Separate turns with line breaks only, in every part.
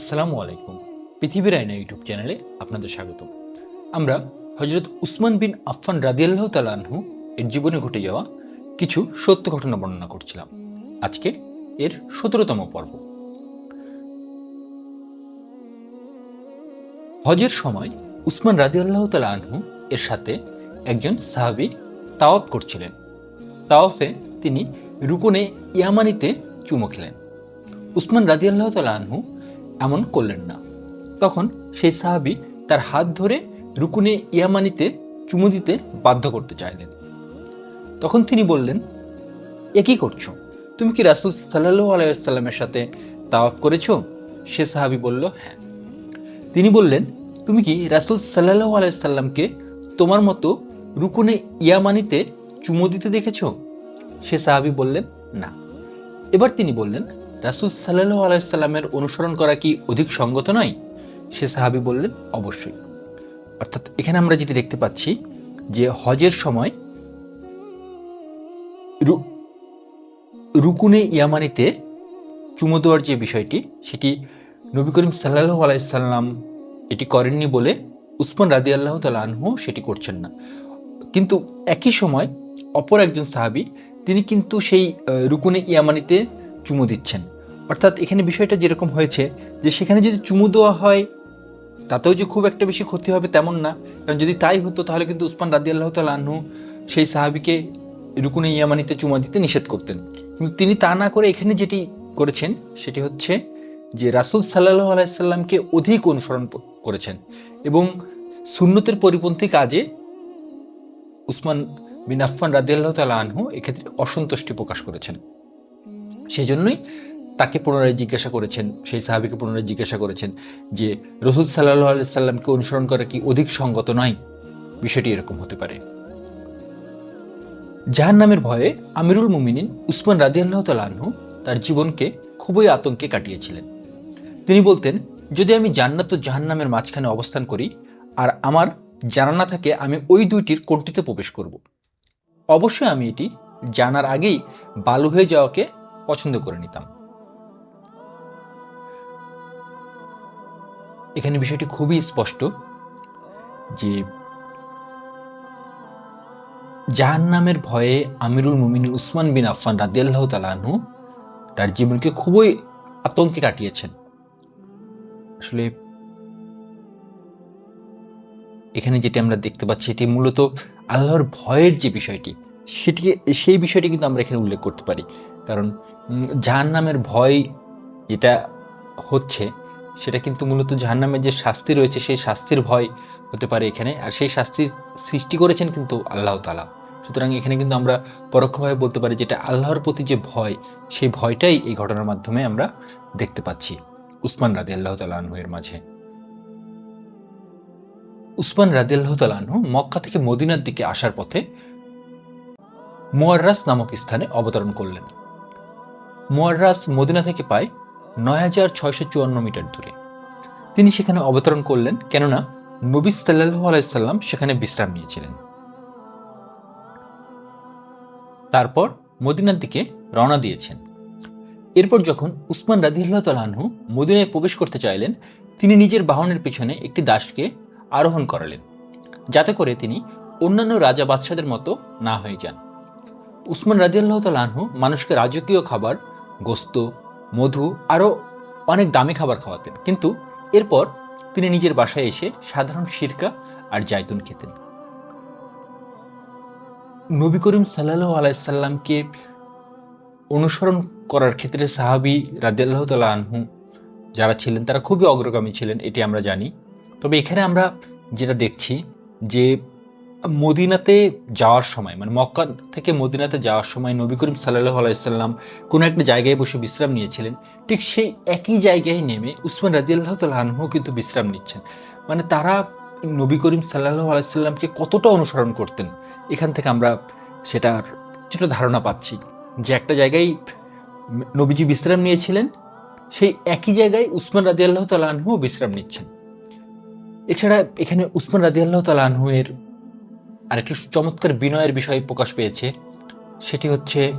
আসসালামু আলাইকুম। পৃথিবীর আয়না ইউটিউব চ্যানেলে আপনাদের স্বাগত আমরা হজরত উসমান বিন আফফান রাদিয়াল্লাহ তালাহু এর জীবনে ঘটে যাওয়া কিছু সত্য ঘটনা বর্ণনা করছিলাম। আজকে এর সতেরোতম পর্ব। হজের সময় উসমান রাদিয়াল্লাহ তালাহু এর সাথে একজন সাহাবি তাওয়াফ করছিলেন। তাওয়াফে তিনি রুকনে ইয়ামানিতে চুমো খেলেন। উসমান রাদিয়াল্লাহ তালাহু এমন করলেন না। তখন সেই সাহাবি তার হাত ধরে রুকুনে ইয়ামানিতে চুমু দিতে বাধ্য করতে চাইলেন। তখন তিনি বললেন, এ কী করছ? তুমি কি রাসুল সাল্লাহ আলাইসাল্লামের সাথে তাওয়াফ করেছ? সে সাহাবি বলল হ্যাঁ। তিনি বললেন, তুমি কি রাসুল সাল্লাহ আলাইসাল্লামকে তোমার মতো রুকুনে ইয়ামানিতে চুমু দিতে দেখেছ? সে সাহাবি বললেন, না। এবার তিনি বললেন রাসুল সাল্লাহ আলাইসাল্লামের অনুসরণ করা কি অধিক সঙ্গত নয়? সে সাহাবি বললেন, অবশ্যই। অর্থাৎ এখানে আমরা যেটি দেখতে পাচ্ছি, যে হজের সময় রুকুনে ইয়ামানিতে চুমো দেওয়ার যে বিষয়টি, সেটি নবী করিম সাল্লাহ আলাইসাল্লাম এটি করেননি বলে উসমান রাদি আল্লাহ তালহু সেটি করছেন না। কিন্তু একই সময় অপর একজন সাহাবি, তিনি কিন্তু সেই রুকুনে ইয়ামানিতে চুমু দিচ্ছেন। অর্থাৎ এখানে বিষয়টা যেরকম হয়েছে যে সেখানে যদি চুমু দেওয়া হয়, তাতেও যে খুব একটা বেশি ক্ষতি হবে তেমন না। কারণ যদি তাই হতো, তাহলে কিন্তু উসমান রাদি আল্লাহ তালহু সেই সাহাবিকে রুকুনে ইয়ামানিতে চুমা দিতে নিষেধ করতেন। কিন্তু তিনি তা না করে এখানে যেটি করেছেন, সেটি হচ্ছে যে রাসুল সাল্লাহ আলাইসাল্লামকে অধিক অনুসরণ করেছেন এবং সুন্নতের পরিপন্থী কাজে উসমান বিন আফফান রাদিয়াল্লাহ তালা আনহু এক্ষেত্রে অসন্তুষ্টি প্রকাশ করেছেন। সেই জন্যই তাকে পুনরায় জিজ্ঞাসা করেছেন, সেই সাহাবিকে পুনরায় জিজ্ঞাসা করেছেন যে, রসুল সাল্লাহ সাল্লামকে অনুসরণ করা কি অধিক সঙ্গত নয়? বিষয়টি এরকম হতে পারে। জাহান নামের ভয়ে আমিরুল মুমিনিন উসমান রাদিয়াল্লাহ তালাহু তার জীবনকে খুবই আতঙ্কে কাটিয়েছিলেন। তিনি বলতেন, যদি আমি জান্নাত ও জাহান্নামের মাঝখানে অবস্থান করি আর আমার জানা না থাকে, আমি ওই দুইটির কোনটিতে প্রবেশ করব। অবশ্যই আমি এটি জানার আগেই বালু হয়ে যাওয়াকে পছন্দ করে নিতাম। এখানে বিষয়টি খুবই স্পষ্ট যে জাহান্নামের ভয়ে আমিরুল মুমিন উসমান বিন আফফান রাদিয়াল্লাহ তালাহু তার জীবনকে খুবই আতঙ্কে কাটিয়েছেন। আসলে এখানে যেটি আমরা দেখতে পাচ্ছি এটি মূলত আল্লাহর ভয়ের যে বিষয়টি, সেটি সেই বিষয়টি কিন্তু আমরা এখানে উল্লেখ করতে পারি। কারণ জাহান্নামের ভয় যেটা হচ্ছে, সেটা কিন্তু মূলত জাহান্নামের যে শাস্তি রয়েছে, সেই শাস্তির ভয় হতে পারে এখানে। আর সেই শাস্তির সৃষ্টি করেছেন কিন্তু আল্লাহ তালা সুতরাং এখানে কিন্তু আমরা পরোক্ষভাবে বলতে পারি যেটা আল্লাহর প্রতি যে ভয়, সেই ভয়টাই এই ঘটনার মাধ্যমে আমরা দেখতে পাচ্ছি। উসমান রাদি আল্লাহ তালাহু এর মাঝে। উসমান রাদি আল্লাহ তালাহু মক্কা থেকে মদিনার দিকে আসার পথে মোয়ার্রাস নামক স্থানে অবতরণ করলেন। মোয়ার্রাস মদিনা থেকে প্রায় নয় হাজার ছয়শো চুয়ান্ন মিটার দূরে। তিনি সেখানে অবতরণ করলেন, কেননা নবী সাল্লাহ আলাইসাল্লাম সেখানে বিশ্রাম নিয়েছিলেন। তারপর মদিনার দিকে রওনা দিয়েছেন। এরপর যখন উসমান রাদিল্লাহ তালাহু মদিনায় প্রবেশ করতে চাইলেন, তিনি নিজের বাহনের পিছনে একটি দাসকে আরোহণ করালেন, যাতে করে তিনি অন্যান্য রাজা বাদশাদের মতো না হয়ে যান। উসমান রাদিয়াল্লাহ তালাহু মানুষকে রাজকীয় খাবার গোস্ত, মধু আরও অনেক দামি খাবার খাওয়াতেন। কিন্তু এরপর তিনি নিজের বাসায় এসে সাধারণ সিরকা আর জায়তুন খেতেন। নবী করিম সাল্লাহ আলাইসাল্লামকে অনুসরণ করার ক্ষেত্রে সাহাবি রাদিয়াল্লাহ তালা আনহু যারা ছিলেন, তারা খুবই অগ্রগামী ছিলেন, এটি আমরা জানি। তবে এখানে আমরা যেটা দেখছি যে মদিনাতে যাওয়ার সময় মানে মক্কা থেকে মদিনাতে যাওয়ার সময় নবী করিম সাল্লাহ আলাইসাল্লাম কোনো একটা জায়গায় বসে বিশ্রাম নিয়েছিলেন। ঠিক সেই একই জায়গায় নেমে উসমান রাজিয়াল্লাহ তালহু কিন্তু বিশ্রাম নিচ্ছেন। মানে তারা নবী করিম সাল্লাহ আলাইসাল্লামকে কতটা অনুসরণ করতেন, এখান থেকে আমরা সেটার কিছুটা ধারণা পাচ্ছি। যে একটা জায়গায় নবীজি বিশ্রাম নিয়েছিলেন, সেই একই জায়গায় উসমান রাজিয়াল্লাহ তালহু বিশ্রাম নিচ্ছেন। এছাড়া এখানে উসমান রাজিয়াল্লাহ তালহু এর আরেকটি চমৎকার বিনয়ের বিষয় প্রকাশ পেয়েছে, সেটি হচ্ছে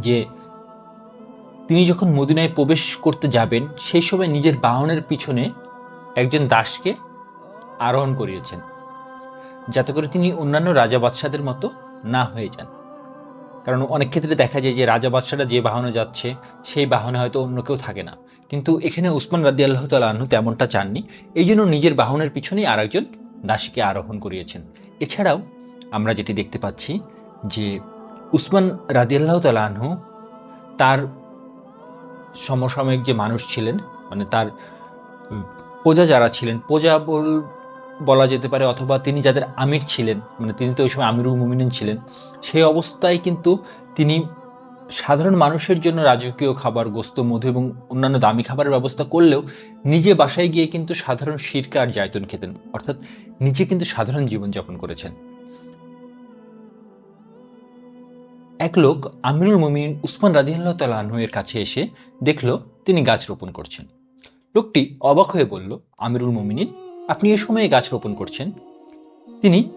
যে তিনি যখন মদিনায় প্রবেশ করতে যাবেন, সেই সময় নিজের বাহনের পিছনে একজন দাসকে আরোহণ করিয়েছেন, যাতে করে তিনি অন্যান্য রাজা বাদশাদের মতো না হয়ে যান। কারণ অনেক ক্ষেত্রে দেখা যায় যে রাজা বাদশারা যে বাহনে যাচ্ছে, সেই বাহনে হয়তো অন্য কেউ থাকে না। কিন্তু এখানে উসমান রাদি আল্লাহ তালু তেমনটা চাননি। এই জন্য নিজের বাহনের পিছনেই আর একজন দাসীকে আরোহণ করিয়েছেন। এছাড়াও আমরা যেটি দেখতে পাচ্ছি যে উসমান রাদি আল্লাহ তালাহু তার সমসাময়িক যে মানুষ ছিলেন মানে তার প্রজা যারা ছিলেন, প্রজা বল- যেতে পারে, অথবা তিনি যাদের আমির ছিলেন মানে তিনি তো ওই সময় আমিরুল মুমিনিন ছিলেন, সেই অবস্থায় কিন্তু তিনি সাধারণ মানুষের জন্য রাজকীয় খাবার, গোস্ত, মধু এবং অন্যান্য দামি খাবারের ব্যবস্থা করলেও নিজে বাসায় গিয়ে কিন্তু সাধারণ সিরকা আর জায়তুন খেতেন। অর্থাৎ নিজে কিন্তু সাধারণ জীবনযাপন করেছেন। এক লোক আমিরুল মমিন উসমান রাদিয়াল্লাহ তালাহ এর কাছে এসে দেখল তিনি গাছ রোপণ করছেন। লোকটি অবাক হয়ে বলল, আমিরুল মুমিনিন, আপনি এ সময়ে গাছ রোপণ করছেন? তিনি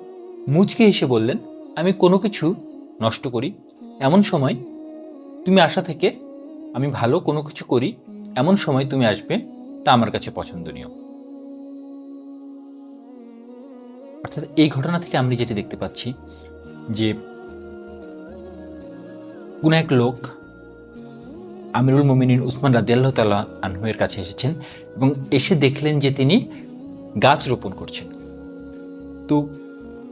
মুচকে এসে বললেন, আমি কোনো কিছু নষ্ট করি। এমন সময় তুমি আসা থেকে, আমি ভালো কোনো কিছু করি। এমন সময় তুমি আসবে, তা আমার কাছে পছন্দনীয়। অর্থাৎ এই ঘটনা থেকে আমি যেটি দেখতে পাচ্ছি যে কোন এক লোক আমিরুল মোমিনিন উসমান রাদিয়াল্লাহ তাল্লাহ আনহুয়ের কাছে এসেছেন এবং এসে দেখলেন যে তিনি গাছ রোপণ করছেন। তো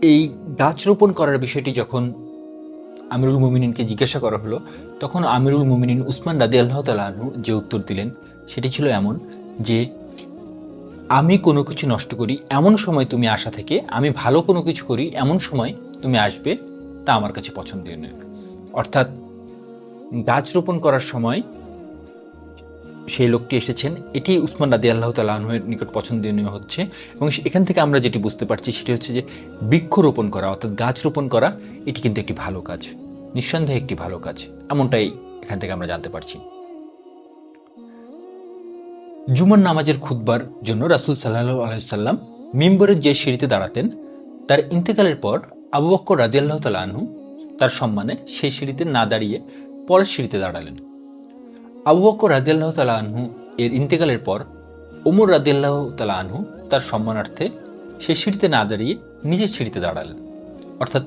এই গাছ রোপণ করার বিষয়টি যখন আমিরুল মুমিনিনকে জিজ্ঞাসা করা হলো, তখন আমিরুল মুমিনিন উসমান রাদি আল্লাহ তালু যে উত্তর দিলেন, সেটি ছিল এমন যে আমি কোনো কিছু নষ্ট করি, এমন সময় তুমি আসা থেকে, আমি ভালো কোনো কিছু করি, এমন সময় তুমি আসবে, তা আমার কাছে পছন্দনীয় নয়। অর্থাৎ, গাছ রোপণ করার সময় সেই লোকটি এসেছেন, এটি উসমান রাদি আল্লাহ তালাহের নিকট পছন্দনীয় হচ্ছে, এবং এখান থেকে আমরা যেটি বুঝতে পারছি সেটি হচ্ছে যে, বৃক্ষ রোপণ করা, অর্থাৎ গাছ রোপণ করা, এটি কিন্তু একটি ভালো কাজ, নিঃসন্দেহে একটি ভালো কাজ, এমনটাই এখান থেকে আমরা জানতে পারছি। জুমার নামাজের খুতবার জন্য রাসুল সাল্লাহ আলাইসাল্লাম মিম্বরের যে সিঁড়িতে দাঁড়াতেন, তার ইন্তেকালের পর আবু বক্কর রাদিয়াল্লাহ তালা আনহু তার সম্মানে সেই সিঁড়িতে না দাঁড়িয়ে পরের সিঁড়িতে দাঁড়ালেন। আবু বক্কর রাদিয়াল্লাহ তালা আনহু এর ইন্তেকালের পর ওমর রাদিয়াল্লাহ তালা আনহু তার সম্মানার্থে সেই সিঁড়িতে না দাঁড়িয়ে নিজের সিঁড়িতে দাঁড়ালেন। অর্থাৎ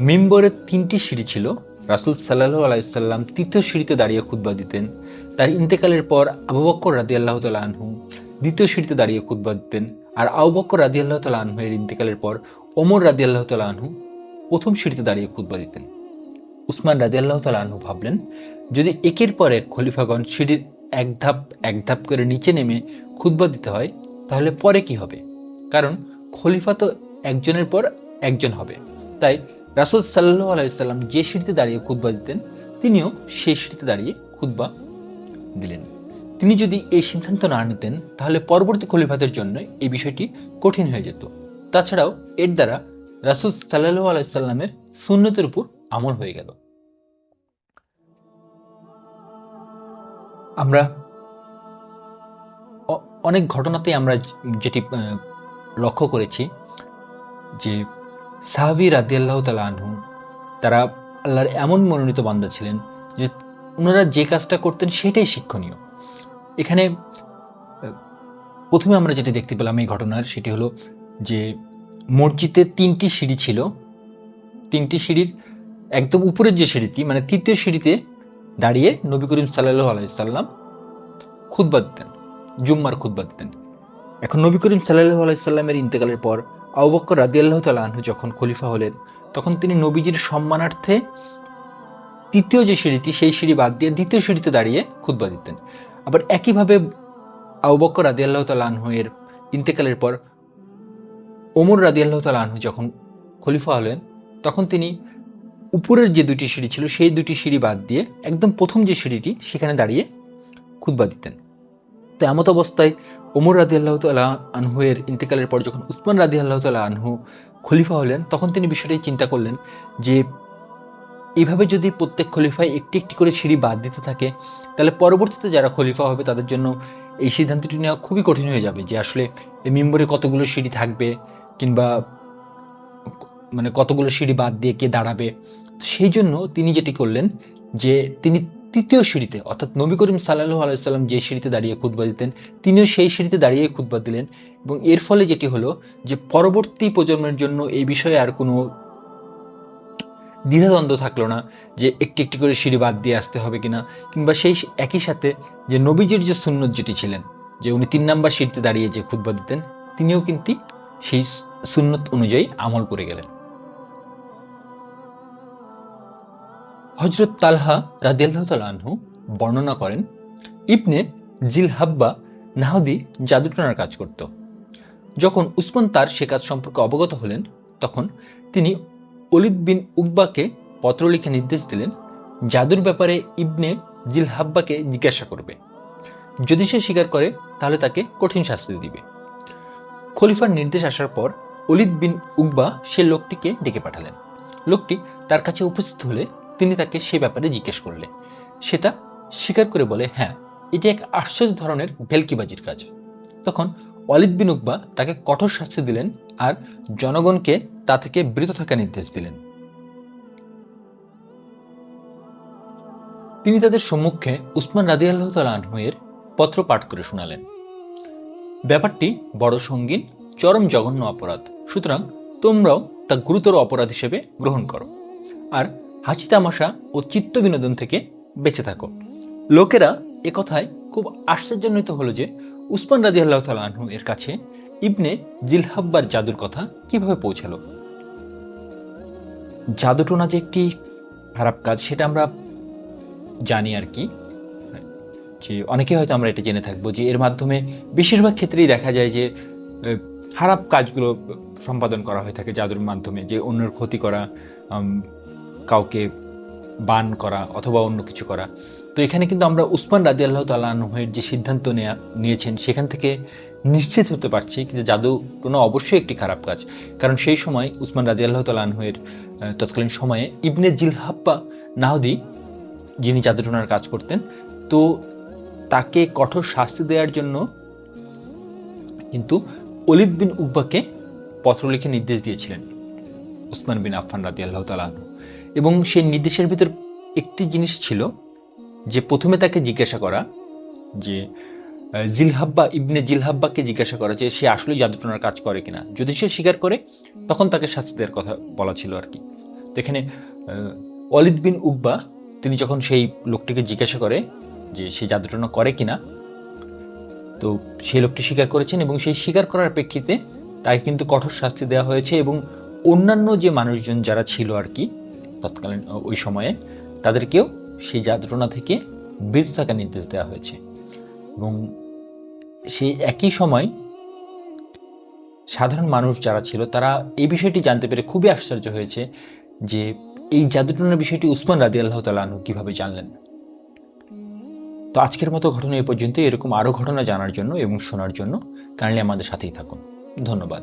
মিম্বরের তিনটি সিঁড়ি ছিল রাসুল সাল্লাহ আলাইসাল্লাম তৃতীয় সিঁড়িতে দাঁড়িয়ে খুতবা দিতেন তার ইন্তেকালের পর আবু বক্কর রাদি আল্লাহ আনহু দ্বিতীয় সিঁড়িতে দাঁড়িয়ে খুতবা দিতেন। আর আবু বক্কর রাদি আল্লাহ তালা আনহু এর ইন্তেকালের পর ওমর রাদি আল্লাহ তালা আনহু প্রথম সিঁড়িতে দাঁড়িয়ে খুতবা দিতেন। উসমান রাদি আল্লাহ তালা আনহু ভাবলেন, যদি একের পর এক খলিফাগণ সিঁড়ির এক ধাপ এক ধাপ করে নিচে নেমে খুতবা দিতে হয়, তাহলে পরে কি হবে? কারণ খলিফা তো একজনের পর একজন হবে। তাই রাসুল সাল্লাহ আলাইসাল্লাম যে সিঁড়িতে দাঁড়িয়ে খুতবা দিতেন, তিনিও সেই সিঁড়িতে দাঁড়িয়ে খুতবা দিলেন। তিনি যদি এই সিদ্ধান্ত না নিতেন, তাহলে পরবর্তী খলিফাদের জন্য এই বিষয়টি কঠিন হয়ে যেত। তাছাড়াও এর দ্বারা রাসুল সাল্লাহ আলাইসাল্লামের সুন্নতের উপর আমল হয়ে গেল। আমরা অনেক ঘটনাতেই আমরা যেটি লক্ষ্য করেছি যে সাহাবি রাদিয়াল্লাহ তালা আনহু, তারা আল্লাহর এমন মনোনীত বান্দা ছিলেন যে ওনারা যে কাজটা করতেন সেটাই শিক্ষণীয়। এখানে, প্রথমে আমরা যেটি দেখতে পেলাম এই ঘটনার সেটি হলো যে মসজিদে তিনটি সিঁড়ি ছিল। তিনটি সিঁড়ির একদম উপরের যে সিঁড়িটি মানে তৃতীয় সিঁড়িতে দাঁড়িয়ে নবী করিম সাল্লাহ আলাইসাল্লাম খুতবা দিতেন, জুম্মার খুতবা দিতেন। এখন নবী করিম সাল্লাহ আলাইসাল্লামের ইন্তেকালের পর আবু বক্কর রাদিয়াল্লাহ তালা আনহু যখন খলিফা হলেন, তখন তিনি নবীজির সম্মানার্থে তৃতীয় যে সিঁড়িটি, সেই সিঁড়ি বাদ দিয়ে দ্বিতীয় সিঁড়িতে দাঁড়িয়ে খুতবা দিতেন। আবার একইভাবে আবু বক্কর রাদিয়াল্লাহ তালা আনহু এর ইন্তেকালের পর ওমর রাদিয়াল্লাহ তালা আনহু যখন খলিফা হলেন, তখন তিনি উপরের যে দুটি সিঁড়ি ছিল, সেই দুটি সিঁড়ি বাদ দিয়ে একদম প্রথম যে সিঁড়িটি, সেখানে দাঁড়িয়ে খুতবা দিতেন। তো এমত অবস্থায় ওমর রাদি আল্লাহ তাল্লাহ আনহুয়ের ইন্তেকালের পর যখন উসমান রাদি আল্লাহ তাল্লাহ আনহু খলিফা হলেন, তখন তিনি বিষয়টি চিন্তা করলেন যে এইভাবে যদি প্রত্যেক খলিফায় একটি একটি করে সিঁড়ি বাদ দিতে থাকে, তাহলে পরবর্তীতে যারা খলিফা হবে তাদের জন্য এই সিদ্ধান্তটি নেওয়া খুবই কঠিন হয়ে যাবে যে আসলে এই মেম্বরে কতগুলো সিঁড়ি থাকবে কিংবা মানে কতগুলো সিঁড়ি বাদ দিয়ে কে দাঁড়াবে। সেই জন্য তিনি যেটি করলেন যে তিনি তৃতীয় সিঁড়িতে, অর্থাৎ নবী করিম সাল্লাহ আলাইসাল্লাম যে সিঁড়িতে দাঁড়িয়ে খুতবা দিতেন, তিনিও সেই সিঁড়িতে দাঁড়িয়ে খুতবা দিলেন এবং এর ফলে যেটি হলো যে পরবর্তী প্রজন্মের জন্য এই বিষয়ে আর কোনো দ্বিধাদ্বন্দ্ব থাকল না যে একটি একটি করে সিঁড়ি বাদ দিয়ে আসতে হবে কিনা, কিংবা সেই একই সাথে যে নবীজির যে সুন্নত যেটি ছিলেন, যে উনি তিন নাম্বার সিঁড়িতে দাঁড়িয়ে যে খুতবা দিতেন, তিনিও কিন্তু সেই সুন্নত অনুযায়ী আমল করে গেলেন। হজরত তালহা আনহু বর্ণনা করেন, ইবনে জিল হাব্বা নাহদি জাদুটনার কাজ করত। যখন উসমান তার সে কাজ সম্পর্কে অবগত হলেন, তখন তিনি অলিদ বিন উকবাকে পত্র লিখে নির্দেশ দিলেন, জাদুর ব্যাপারে ইবনে জিল হাব্বাকে জিজ্ঞাসা করবে। যদি সে স্বীকার করে, তাহলে তাকে কঠিন শাস্তি দিবে। খলিফার নির্দেশ আসার পর অলিদ বিন উকবা সে লোকটিকে ডেকে পাঠালেন। লোকটি তার কাছে উপস্থিত হলে তিনি তাকে সে ব্যাপারে জিজ্ঞেস করলেন সে তা স্বীকার করে বলে হ্যাঁ এটি এক আশ্চর্য ধরনের ভেলকিবাজির কাজ। তখন অলিদ বিন উকবা তাকে কঠোর শাস্তি দিলেন আর জনগণকে তা থেকে বিরত থাকার নির্দেশ দিলেন। তিনি তাদের সম্মুখে উসমান রাদি আল্লাহ আনহুয়ের পত্র পাঠ করে শোনালেন। ব্যাপারটি বড় সঙ্গীন, চরম জঘন্য অপরাধ। সুতরাং তোমরাও তা গুরুতর অপরাধ হিসেবে গ্রহণ করো। আর হাসি তামাশা ও চিত্ত বিনোদন থেকে বেঁচে থাকো। লোকেরা এ কথায় খুব আশ্চর্যান্বিত হলো যে উসমান রাজি আল্লাহ আনহু এর কাছে ইবনে জিলহাব্বার জাদুর কথা কীভাবে পৌঁছালো। জাদুটোনা যে একটি খারাপ কাজ, সেটা আমরা জানি আর কি। যে অনেকে হয়তো আমরা এটা জেনে থাকব যে এর মাধ্যমে বেশিরভাগ ক্ষেত্রেই দেখা যায় যে খারাপ কাজগুলো সম্পাদন করা হয়ে থাকে জাদুর মাধ্যমে, যে অন্যের ক্ষতি করা কাউকে বান করা অথবা অন্য কিছু করা। তো এখানে কিন্তু আমরা উসমান রাজি আল্লাহ তাল্লাহের যে সিদ্ধান্ত নেওয়া নিয়েছেন, সেখান থেকে নিশ্চিত হতে পারছি যে জাদু কোনো অবশ্যই একটি খারাপ কাজ। কারণ সেই সময় উসমান রাজি আল্লাহ তাল্লাহের তৎকালীন সময়ে ইবনে জিলহাব্বা নাহদি যিনি জাদুটোনার কাজ করতেন, তো তাকে কঠোর শাস্তি দেওয়ার জন্য কিন্তু অলিদ বিন উকবাকে পত্র লিখে নির্দেশ দিয়েছিলেন উসমান বিন আফফান রাদি আল্লাহ তালাহু এবং সেই নির্দেশের ভিতর একটি জিনিস ছিল যে প্রথমে তাকে জিজ্ঞাসা করা যে জিলহাব্বা, ইবনে জিলহাব্বাকে জিজ্ঞাসা করা যে সে আসলে জাদুটনার কাজ করে কিনা। যদি সে স্বীকার করে, তখন তাকে শাস্তি দেওয়ার কথা বলা ছিল আর কি। তো এখানে ওয়ালিদ বিন উকবা, তিনি যখন সেই লোকটিকে জিজ্ঞাসা করে যে সে জাদুটনা করে কিনা, তো সেই লোকটি স্বীকার করেছেন এবং সেই স্বীকার করার প্রেক্ষিতে তাকে কিন্তু কঠোর শাস্তি দেওয়া হয়েছে এবং অন্যান্য যে মানুষজন যারা ছিল আর কি, তৎকালীন ওই সময়ে, তাদেরকেও সেই জাদুটনা থেকে বিরত থাকার নির্দেশ দেওয়া হয়েছে। এবং সেই একই সময় সাধারণ মানুষ যারা ছিল, তারা এই বিষয়টি জানতে পেরে খুবই আশ্চর্য হয়েছে যে এই জাদুটনার বিষয়টি উসমান রাদি আল্লাহ তালু কীভাবে জানলেন। তো আজকের মতো ঘটনা এ পর্যন্ত এরকম আরও ঘটনা জানার জন্য এবং শোনার জন্য কাইন্ডলি আমাদের সাথেই থাকুন। ধন্যবাদ।